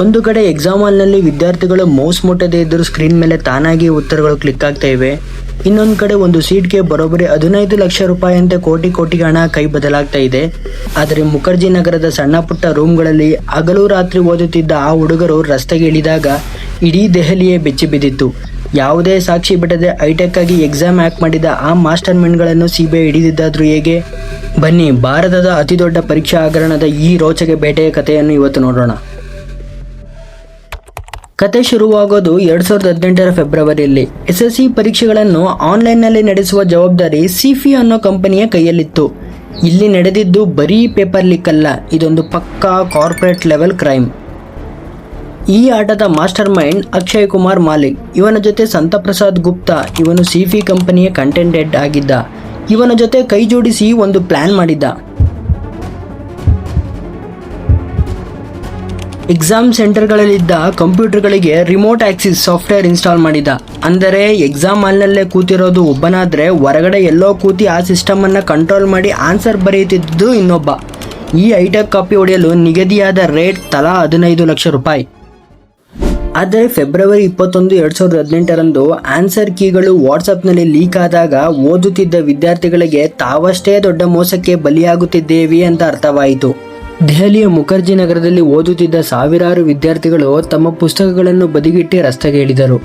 ಒಂದು ಕಡೆ ಎಕ್ಸಾಮ್ ಹಾಲ್ನಲ್ಲಿ ವಿದ್ಯಾರ್ಥಿಗಳು ಮೌಸ್ ಮುಟ್ಟದೇ ಇದ್ದರೂ ಸ್ಕ್ರೀನ್ ಮೇಲೆ ತಾನಾಗಿ ಉತ್ತರಗಳು ಕ್ಲಿಕ್ ಆಗ್ತಾ ಇವೆ. ಇನ್ನೊಂದು ಕಡೆ ಒಂದು ಸೀಟ್ಗೆ ಬರೋಬ್ಬರಿ ಹದಿನೈದು ಲಕ್ಷ ರೂಪಾಯಿಯಂತೆ ಕೋಟಿ ಕೋಟಿ ಹಣ ಕೈ ಬದಲಾಗ್ತಾ ಇದೆ. ಆದರೆ ಮುಖರ್ಜಿ ನಗರದ ಸಣ್ಣ ಪುಟ್ಟ ರೂಮ್ಗಳಲ್ಲಿ ಹಗಲು ರಾತ್ರಿ ಓದುತ್ತಿದ್ದ ಆ ಹುಡುಗರು ರಸ್ತೆಗೆ ಇಳಿದಾಗ ಇಡೀ ದೆಹಲಿಯೇ ಬೆಚ್ಚಿ ಬಿದ್ದಿತ್ತು. ಯಾವುದೇ ಸಾಕ್ಷಿ ಬಿಡದೆ ಹೈಟೆಕ್ ಆಗಿ ಎಕ್ಸಾಮ್ ಹ್ಯಾಕ್ ಮಾಡಿದ ಆ ಮಾಸ್ಟರ್ ಮೈಂಡ್ಗಳನ್ನು ಸಿಬಿಐ ಹಿಡಿದಿದ್ದಾದ್ರೂ ಹೇಗೆ? ಬನ್ನಿ, ಭಾರತದ ಅತಿದೊಡ್ಡ ಪರೀಕ್ಷಾ ಹಗರಣದ ಈ ರೋಚಕ ಬೇಟೆಯ ಕಥೆಯನ್ನು ಇವತ್ತು ನೋಡೋಣ. ಕತೆ ಶುರುವಾಗೋದು ಎರಡ್ ಸಾವಿರದ ಹದಿನೆಂಟರ ಫೆಬ್ರವರಿಯಲ್ಲಿ. ಎಸ್ ಎಸ್ ಸಿ ಪರೀಕ್ಷೆಗಳನ್ನು ಆನ್ಲೈನ್ನಲ್ಲಿ ನಡೆಸುವ ಜವಾಬ್ದಾರಿ ಸಿಫಿ ಅನ್ನೋ ಕಂಪನಿಯ ಕೈಯಲ್ಲಿತ್ತು. ಇಲ್ಲಿ ನಡೆದಿದ್ದು ಬರೀ ಪೇಪರ್ ಲೀಕ್ ಅಲ್ಲ, ಇದೊಂದು ಪಕ್ಕಾ ಕಾರ್ಪೊರೇಟ್ ಲೆವೆಲ್ ಕ್ರೈಮ್. ಈ ಆಟದ ಮಾಸ್ಟರ್ ಮೈಂಡ್ ಅಕ್ಷಯ್ ಕುಮಾರ್ ಮಾಲಿಕ್. ಇವನ ಜೊತೆ ಸಂತಪ್ರಸಾದ್ ಗುಪ್ತಾ, ಇವನು ಸಿಫಿ ಕಂಪನಿಯ ಕಂಟೆಂಟೆಡ್ ಆಗಿದ್ದ. ಇವನ ಜೊತೆ ಕೈ ಜೋಡಿಸಿ ಒಂದು ಪ್ಲಾನ್ ಮಾಡಿದ್ದ. ಎಕ್ಸಾಮ್ ಸೆಂಟರ್ಗಳಲ್ಲಿದ್ದ ಕಂಪ್ಯೂಟರ್ಗಳಿಗೆ ರಿಮೋಟ್ ಆಕ್ಸಿಸ್ ಸಾಫ್ಟ್ವೇರ್ ಇನ್ಸ್ಟಾಲ್ ಮಾಡಿದ. ಅಂದರೆ ಎಕ್ಸಾಮ್ ಹಾಲ್ನಲ್ಲೇ ಕೂತಿರೋದು ಒಬ್ಬನಾದ್ರೆ ಹೊರಗಡೆ ಎಲ್ಲೋ ಕೂತಿ ಆ ಸಿಸ್ಟಮ್ ಅನ್ನ ಕಂಟ್ರೋಲ್ ಮಾಡಿ ಆನ್ಸರ್ ಬರೆಯುತ್ತಿದ್ದು ಇನ್ನೊಬ್ಬ. ಈ ಐಟೆಕ್ ಕಾಪಿ ಹೊಡೆಯಲು ನಿಗದಿಯಾದ ರೇಟ್ ತಲಾ ಹದಿನೈದು ಲಕ್ಷ ರೂಪಾಯಿ. ಆದರೆ ಫೆಬ್ರವರಿ ಇಪ್ಪತ್ತೊಂದು ಎರಡು ಸಾವಿರದ ಹದಿನೆಂಟರಂದು ಆನ್ಸರ್ ಕೀಗಳು ವಾಟ್ಸಪ್ನಲ್ಲಿ ಲೀಕ್ ಆದಾಗ ಓದುತ್ತಿದ್ದ ವಿದ್ಯಾರ್ಥಿಗಳಿಗೆ ತಾವಷ್ಟೇ ದೊಡ್ಡ ಮೋಸಕ್ಕೆ ಬಲಿಯಾಗುತ್ತಿದ್ದೇವೆ ಅಂತ ಅರ್ಥವಾಯಿತು. ದೆಹಲಿಯ ಮುಖರ್ಜಿ ನಗರದಲ್ಲಿ ಓದುತ್ತಿದ್ದ ಸಾವಿರಾರು ವಿದ್ಯಾರ್ಥಿಗಳು ತಮ್ಮ ಪುಸ್ತಕಗಳನ್ನು ಬದಿಗಿಟ್ಟು ರಸ್ತೆಗೆ ಇಳಿದರು.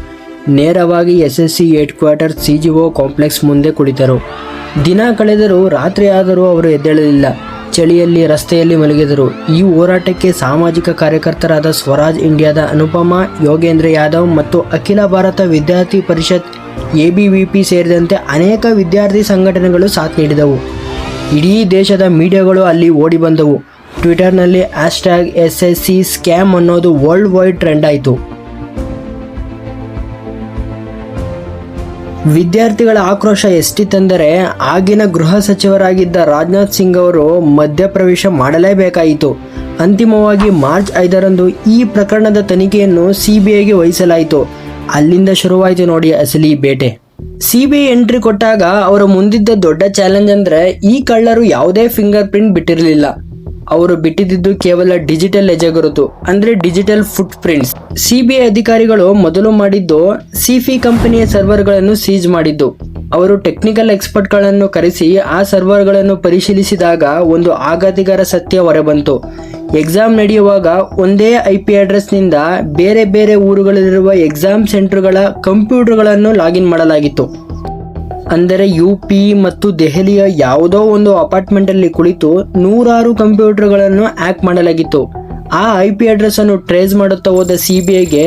ನೇರವಾಗಿ S S C head quarter C G O complex ಮುಂದೆ ಕುಳಿತರು. ದಿನ ಕಳೆದರೂ ರಾತ್ರಿ ಆದರೂ ಅವರು ಎದ್ದೇಳಲಿಲ್ಲ. ಚಳಿಯಲ್ಲಿ ರಸ್ತೆಯಲ್ಲಿ ಮಲಗಿದರು. ಈ ಹೋರಾಟಕ್ಕೆ ಸಾಮಾಜಿಕ ಕಾರ್ಯಕರ್ತರಾದ ಸ್ವರಾಜ್ ಇಂಡಿಯಾದ ಅನುಪಮಾ, ಯೋಗೇಂದ್ರ ಯಾದವ್ ಮತ್ತು ಅಖಿಲ ಭಾರತ ವಿದ್ಯಾರ್ಥಿ ಪರಿಷತ್ ಎಬಿವಿಪಿ ಸೇರಿದಂತೆ ಅನೇಕ ವಿದ್ಯಾರ್ಥಿ ಸಂಘಟನೆಗಳು ಸಾಥ್ ನೀಡಿದವು. ಇಡೀ ದೇಶದ ಮೀಡಿಯಾಗಳು ಅಲ್ಲಿ ಓಡಿ ಬಂದವು. ಟ್ವಿಟರ್ನಲ್ಲಿ hashtag S S C scam ಅನ್ನೋದು ವರ್ಲ್ಡ್ ವೈಡ್ ಟ್ರೆಂಡ್ ಆಯಿತು. ವಿದ್ಯಾರ್ಥಿಗಳ ಆಕ್ರೋಶ ಎಷ್ಟಿತ್ತೆಂದರೆ ಆಗಿನ ಗೃಹ ಸಚಿವರಾಗಿದ್ದ ರಾಜನಾಥ್ ಸಿಂಗ್ ಅವರು ಮಧ್ಯಪ್ರವೇಶ ಮಾಡಲೇಬೇಕಾಯಿತು. ಅಂತಿಮವಾಗಿ ಮಾರ್ಚ್ ಐದರಂದು ಈ ಪ್ರಕರಣದ ತನಿಖೆಯನ್ನು ಸಿಬಿಐಗೆ ವಹಿಸಲಾಯಿತು. ಅಲ್ಲಿಂದ ಶುರುವಾಯಿತು ನೋಡಿ ಅಸಲಿ ಬೇಟೆ. ಸಿಬಿಐ ಎಂಟ್ರಿ ಕೊಟ್ಟಾಗ ಅವರ ಮುಂದಿದ್ದ ದೊಡ್ಡ ಚಾಲೆಂಜ್ ಅಂದರೆ ಈ ಕಳ್ಳರು ಯಾವುದೇ ಫಿಂಗರ್ ಪ್ರಿಂಟ್ ಬಿಟ್ಟಿರಲಿಲ್ಲ. ಅವರು ಬಿಟ್ಟಿದ್ದು ಕೇವಲ ಡಿಜಿಟಲ್ ಹೆಜ್ಜೆ ಗುರುತು ಅಂದ್ರೆ ಡಿಜಿಟಲ್ ಫುಟ್ ಪ್ರಿಂಟ್ಸ್ ಸಿಬಿಐ ಅಧಿಕಾರಿಗಳು ಮೊದಲು ಮಾಡಿದ್ದು ಸಿಫಿ ಕಂಪನಿಯ ಸರ್ವರ್ಗಳನ್ನು ಸೀಜ್ ಮಾಡಿದ್ದು. ಅವರು ಟೆಕ್ನಿಕಲ್ ಎಕ್ಸ್ಪರ್ಟ್ಗಳನ್ನು ಕರೆಸಿ ಆ ಸರ್ವರ್ಗಳನ್ನು ಪರಿಶೀಲಿಸಿದಾಗ ಒಂದು ಆಘಾತಿಗರ ಸತ್ಯ ಹೊರಬಂತು. ಎಕ್ಸಾಮ್ ನಡೆಯುವಾಗ ಒಂದೇ ಐ ಪಿ ಅಡ್ರೆಸ್ನಿಂದ ಬೇರೆ ಬೇರೆ ಊರುಗಳಲ್ಲಿರುವ ಎಕ್ಸಾಮ್ ಸೆಂಟರ್ಗಳ ಕಂಪ್ಯೂಟರ್ಗಳನ್ನು ಲಾಗಿನ್ ಮಾಡಲಾಗಿತ್ತು. ಅಂದರೆ ಯು ಪಿ ಮತ್ತು ದೆಹಲಿಯ ಯಾವುದೋ ಒಂದು ಅಪಾರ್ಟ್ಮೆಂಟ್ ಅಲ್ಲಿ ಕುಳಿತು ನೂರಾರು ಕಂಪ್ಯೂಟರ್ಗಳನ್ನು ಹ್ಯಾಕ್ ಮಾಡಲಾಗಿತ್ತು. ಆ ಐ ಪಿ ಅಡ್ರೆಸ್ ಅನ್ನು ಟ್ರೇಸ್ ಮಾಡುತ್ತಾ ಹೋದ ಸಿಬಿಐಗೆ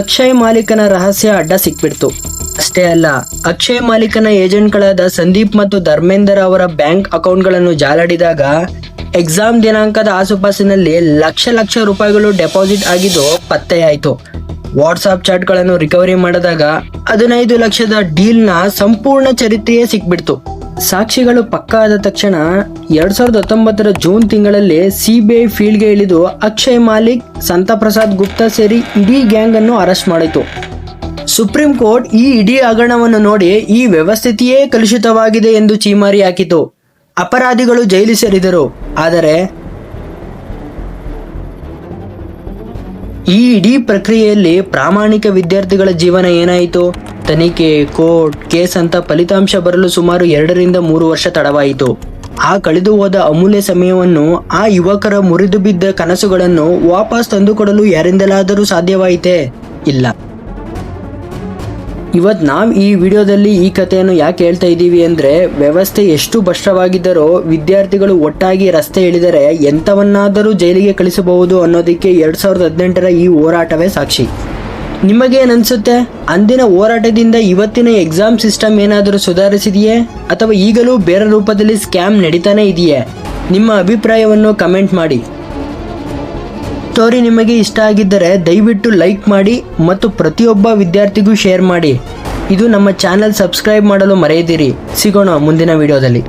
ಅಕ್ಷಯ್ ಮಾಲೀಕನ ರಹಸ್ಯ ಅಡ್ಡ ಸಿಕ್ಬಿಡ್ತು. ಅಷ್ಟೇ ಅಲ್ಲ, ಅಕ್ಷಯ್ ಮಾಲೀಕನ ಏಜೆಂಟ್ಗಳಾದ ಸಂದೀಪ್ ಮತ್ತು ಧರ್ಮೇಂದರ್ ಅವರ ಬ್ಯಾಂಕ್ ಅಕೌಂಟ್ಗಳನ್ನು ಜಾಲಾಡಿದಾಗ ಎಕ್ಸಾಮ್ ದಿನಾಂಕದ ಆಸುಪಾಸಿನಲ್ಲಿ ಲಕ್ಷ ಲಕ್ಷ ರೂಪಾಯಿಗಳು ಡೆಪಾಸಿಟ್ ಆಗಿದ್ದು ಪತ್ತೆಯಾಯಿತು. ವಾಟ್ಸಾಪ್ ಚಾಟ್ಗಳನ್ನು ರಿಕವರಿ ಮಾಡಿದಾಗ ಹದಿನೈದು ಲಕ್ಷದ ಡೀಲ್ನ ಸಂಪೂರ್ಣ ಚರಿತ್ರೆಯೇ ಸಿಕ್ಬಿಡ್ತು. ಸಾಕ್ಷಿಗಳು ಪಕ್ಕ ಆದ ತಕ್ಷಣ ಎರಡ್ ಸಾವಿರದ ಹತ್ತೊಂಬತ್ತರ ಜೂನ್ ತಿಂಗಳಲ್ಲಿ ಸಿಬಿಐ ಫೀಲ್ಡ್ಗೆ ಇಳಿದು ಅಕ್ಷಯ್ ಮಾಲಿಕ್ ಸಂತ ಪ್ರಸಾದ್ ಗುಪ್ತಾ ಸೇರಿ ಇಡೀ ಗ್ಯಾಂಗ್ ಅನ್ನು ಅರೆಸ್ಟ್ ಮಾಡಿತು. ಸುಪ್ರೀಂ ಕೋರ್ಟ್ ಈ ಇಡೀ ಹಗರಣವನ್ನು ನೋಡಿ ಈ ವ್ಯವಸ್ಥಿತಿಯೇ ಕಲುಷಿತವಾಗಿದೆ ಎಂದು ಚೀಮಾರಿ ಹಾಕಿತು. ಅಪರಾಧಿಗಳು ಜೈಲು ಸೇರಿದರು. ಆದರೆ ಈ ಇಡೀ ಪ್ರಕ್ರಿಯೆಯಲ್ಲಿ ಪ್ರಾಮಾಣಿಕ ವಿದ್ಯಾರ್ಥಿಗಳ ಜೀವನ ಏನಾಯಿತು? ತನಿಖೆ, ಕೋರ್ಟ್, ಕೇಸ್ ಅಂತ ಫಲಿತಾಂಶ ಬರಲು ಸುಮಾರು ಎರಡರಿಂದ ಮೂರು ವರ್ಷ ತಡವಾಯಿತು. ಆ ಕಳೆದು ಹೋದ ಅಮೂಲ್ಯ ಸಮಯವನ್ನು ಆ ಯುವಕರ ಮುರಿದು ಬಿದ್ದ ಕನಸುಗಳನ್ನು ವಾಪಸ್ ತಂದುಕೊಡಲು ಯಾರಿಂದಲಾದರೂ ಸಾಧ್ಯವಾಯಿತೇ? ಇಲ್ಲ. ಇವತ್ತು ನಾವು ಈ ವಿಡಿಯೋದಲ್ಲಿ ಈ ಕಥೆಯನ್ನು ಯಾಕೆ ಹೇಳ್ತಾ ಇದ್ದೀವಿ ಅಂದರೆ, ವ್ಯವಸ್ಥೆ ಎಷ್ಟು ಭಷ್ಟವಾಗಿದ್ದರೂ ವಿದ್ಯಾರ್ಥಿಗಳು ಒಟ್ಟಾಗಿ ರಸ್ತೆ ಇಳಿದರೆ ಎಂಥವನ್ನಾದರೂ ಜೈಲಿಗೆ ಕಳಿಸಬಹುದು ಅನ್ನೋದಕ್ಕೆ ಎರಡು ಸಾವಿರದ ಹದಿನೆಂಟರ ಈ ಹೋರಾಟವೇ ಸಾಕ್ಷಿ. ನಿಮಗೇನನ್ಸುತ್ತೆ ಅಂದಿನ ಹೋರಾಟದಿಂದ ಇವತ್ತಿನ ಎಕ್ಸಾಮ್ ಸಿಸ್ಟಮ್ ಏನಾದರೂ ಸುಧಾರಿಸಿದೆಯೇ? ಅಥವಾ ಈಗಲೂ ಬೇರೆ ರೂಪದಲ್ಲಿ ಸ್ಕ್ಯಾಮ್ ನಡೀತಾನೆ ಇದೆಯೇ? ನಿಮ್ಮ ಅಭಿಪ್ರಾಯವನ್ನು ಕಮೆಂಟ್ ಮಾಡಿ. ಸ್ಟೋರಿ ನಿಮಗೆ ಇಷ್ಟ ಆಗಿದ್ದರೆ ದಯವಿಟ್ಟು ಲೈಕ್ ಮಾಡಿ ಮತ್ತು ಪ್ರತಿಯೊಬ್ಬ ವಿದ್ಯಾರ್ಥಿಗೂ ಶೇರ್ ಮಾಡಿ. ಇದು ನಮ್ಮ ಚಾನಲ್ ಸಬ್ಸ್ಕ್ರೈಬ್ ಮಾಡಲು ಮರೆಯದಿರಿ. ಸಿಗೋಣ ಮುಂದಿನ ವಿಡಿಯೋದಲ್ಲಿ